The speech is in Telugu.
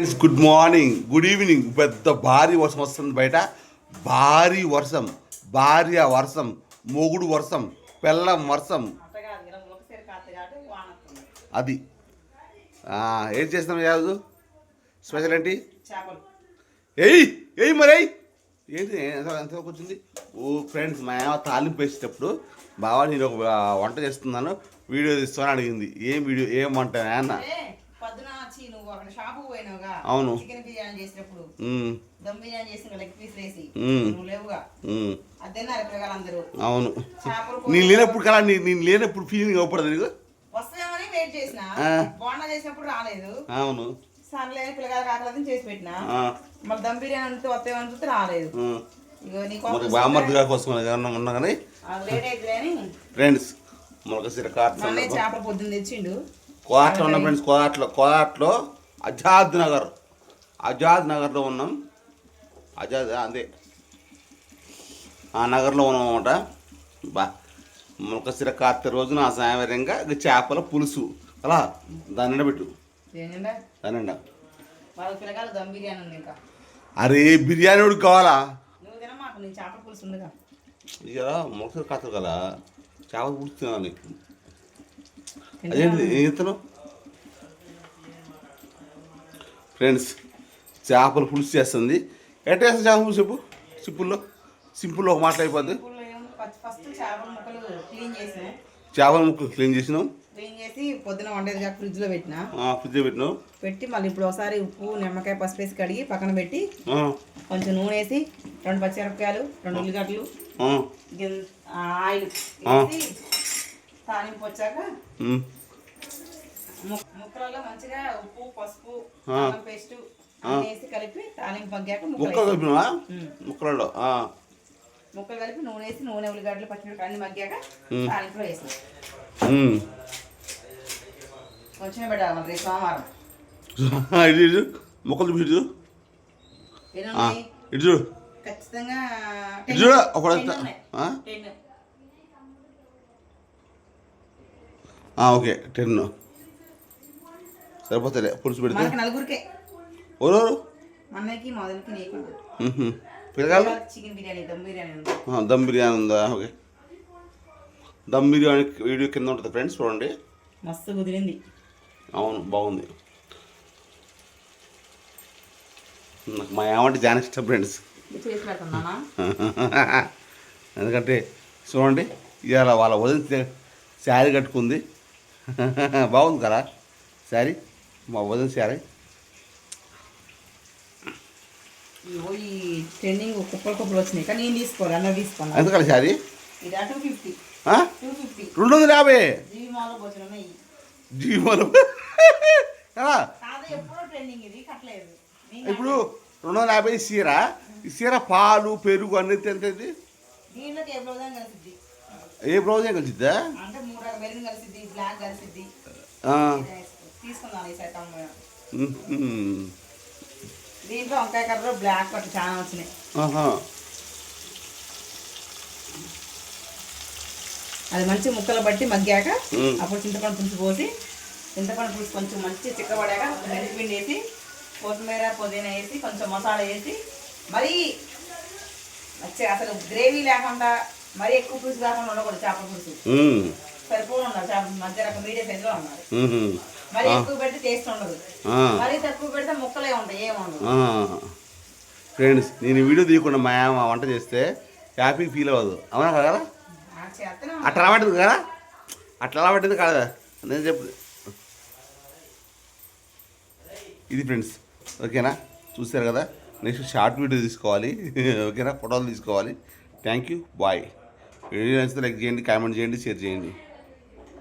Friends good morning good evening పెద్ద భారీ వర్షం వస్తుంది బయట. భారీ వర్షం భార్య వర్షం మొగుడు వర్షం పెళ్ళం వర్షం. అది. ఏం చేస్తాం యాదు స్పెషల్ ఏంటి? ఏయ్ ఏయ్ మరి. ఏయ్. ఏంటి ఎంత- ఎంతవరకు వచ్చింది? ఓ ఫ్రెండ్స్ మా తాలింపు వేసేటప్పుడు బావా నేను ఒక వంట చేస్తున్నాను. వీడియో తీస్తాను అడిగింది. ఏం వీడియో ఏం వంట? అన్న నువ్వు అక్కడ షాపు పోయినావుగా అవును. చికెన్ బిర్యానీ చేసినప్పుడు దమ్ బిర్యానీ చేసిన లెగ్ పీస్ వేసి. నువ్వు లేవుగా. అదేనారు పిల్లగాళ్ళందరూ అవును. నేను లేనప్పుడు కదా నేను లేనప్పుడు ఫీలింగ్ అవ్వకూడదు నీకు? వస్తామని వెయిట్ చేసిన. బోండా చేసినప్పుడు రాలేదు. అవును. సర్లే పిల్లగాళ్ళకి ఆకలేదని చేసి పెట్టిన. మళ్ళీ దమ్ బిర్యానీ అంటూ వస్తామని చూస్తే రాలేదు. కోసం ఏమన్నా ఉన్నా కానీ ఫ్రెండ్స్ మొలక సిర చేపలు పొద్దున్న తెచ్చిండు. కోట్లో ఉన్న ఫ్రెండ్స్ కోట్లో కోట్లో ఆజాద్ నగర్. ఆజాద్ నగర్లో ఉన్నాం. ఆజాద్ అదే. ఆ నగర్లో ఉన్నాం అనమాట బా మొలకసిర కార్తె రోజున ఆ సాయంత్రంగా ఇక చేపల పులుసు. అలా దాని పెట్టు. దాని అరే బిర్యానీ ఉడికి కావాలా? ఇక మొలకసిర కార్తె కదా చేపల పులుసు తినాలి. అదేంటి చెప్తాను ఫ్రెండ్స్ చేపల పులుసు చేస్తుంది. ఎట్లా చేస్తుంది చేపల పులుసు చెప్పు? సింపుల్లో. సింపుల్లో ఒక మాట అయిపోద్ది. చేపల ముక్కలు క్లీన్ చేసాం చేపల ముక్కలు క్లీన్ చేసినాం. క్లీన్ చేసి పొద్దున వండేదిగా ఫ్రిడ్జ్లో పెట్టిన. ఫ్రిడ్జ్ పెట్టినాం. పెట్టి మళ్ళీ ఇప్పుడు ఒకసారి ఉప్పు నిమ్మకాయ పసుపు వేసి కడిగి పక్కన పెట్టి కొంచెం నూనె వేసి రెండు పచ్చిమిరపకాయలు రెండు ఉల్లిగడ్డలు ఆయిల్ తాలింపు వచ్చాక ముక్కలలో మంచిగా ఉప్పు పసుపు పేస్ట్ వేసి కలిపి తాలింపు మగ్గాక ముక్కలు కలిపినావా. ముక్కలలో ముక్కలు కలిపి నూనె వేసి నూనె ఉల్లిగడ్డలు పచ్చిమిరపకాయలు అన్ని మగ్గాక. తాలింపులో వేసిన. కొంచెమే పెట్టాలి మరి సోమవారం. ఇటు ముక్కలు? ఇటు చూడు. ఖచ్చితంగా ఇటు చూడు. ఒక టెన్ ఉన్నాయి. ఆ? టెన్. ఆ, ఓకే టెన్. సరిపోతుంది పులుసు పెడితే. నలుగురికే. ఎవరెవరు? అన్నయ్యకి మదన్కి నీకు ఉహుం. పిల్లగాళ్ళు? చికెన్ బిర్యానీ దమ్ బిర్యానీ ఉంది? ఆ, దమ్ బిర్యానీ ఉందా? ఓకే. దమ్ బిర్యానీ వీడియో కింద ఉంటుంది ఫ్రెండ్స్ చూడండి. మస్తు కుదిరింది. అవును బాగుంది. నాకు మా ఏమంటే చాలా ఇష్టం ఫ్రెండ్స్. ఎందుకంటే చూడండి ఇవాళ వాళ్ళ వదిన శారీ కట్టుకుంది. బాగుంది కదా శారీ? మా వదిన శారీ. ఇగో ఈ ట్రెండింగ్ కుప్పలు కుప్పలు వచ్చినాయి. కానీ నేను తీసుకోవాలి? అన్న తీసుకున్నా ఎందుకలా శారీ? ఇది టూ ఫిఫ్టీ ఆ? టూ ఫిఫ్టీ రెండు వందల యాభై కదా? ఎప్పుడో ట్రెండింగ్ ఇది కట్టలేదు. ఇప్పుడు రెండు వందల యాభై సీర. ఈ సీర పాలు పెరుగు అన్ని ఎంత ఇది? కలిసిద్ది ఏ బ్లౌజ్ ఏం కలిసిద్దా అంటే మూడు మెరూన్ కలిసిద్ది బ్లాక్ కలిసిద్ది. తీసుకున్నాను ఈసారి. దీంట్లో వంకాయ బ్లాక్ పట్టు చాలా వచ్చినాయి. అది మంచి ముక్కలు బట్టి మగ్గాక. అప్పుడు చింతపండు పులుసు పోసి చింతపండు పులుసు కొంచెం మంచి చిక్కబడాక మెంతిపిండి వేసి కొత్తిమీర పుదీనా వేసి కొంచెం మసాలా వేసి మరీ మంచిగా అసలు గ్రేవీ లేకుండా మరీ ఎక్కువ పులుసు కాకుండా ఉండకూడదు చేపల పులుసు. ఉమ్. సరిపోయి ఉండాలి చేప మధ్య రకం మీడియం సైజులో ఉండాలి ఉహుం. మరీ ఎక్కువ పెడితే టేస్ట్ ఉండదు. ఆ. మరీ తక్కువ పెడితే ముక్కలే ఉంటాయి ఏమి ఉండదు ఆ. ఫ్రెండ్స్ నేను వీడియో తీయకుండా మా వంట చేస్తే హ్యాపీ ఫీల్ అవ్వదు. అవునా కదా? అట్లా రాబట్టింది కదా? అట్లా రాబట్టింది కదా నేను చెప్పు. ఇది ఫ్రెండ్స్ ఓకేనా? చూసారు కదా? నెక్స్ట్ షార్ట్ వీడియో తీసుకోవాలి. ఓకేనా? ఫోటోలు తీసుకోవాలి. థ్యాంక్ యూ బాయ్ వీడియో నచ్చితే లైక్ చేయండి కామెంట్ చేయండి షేర్ చేయండి.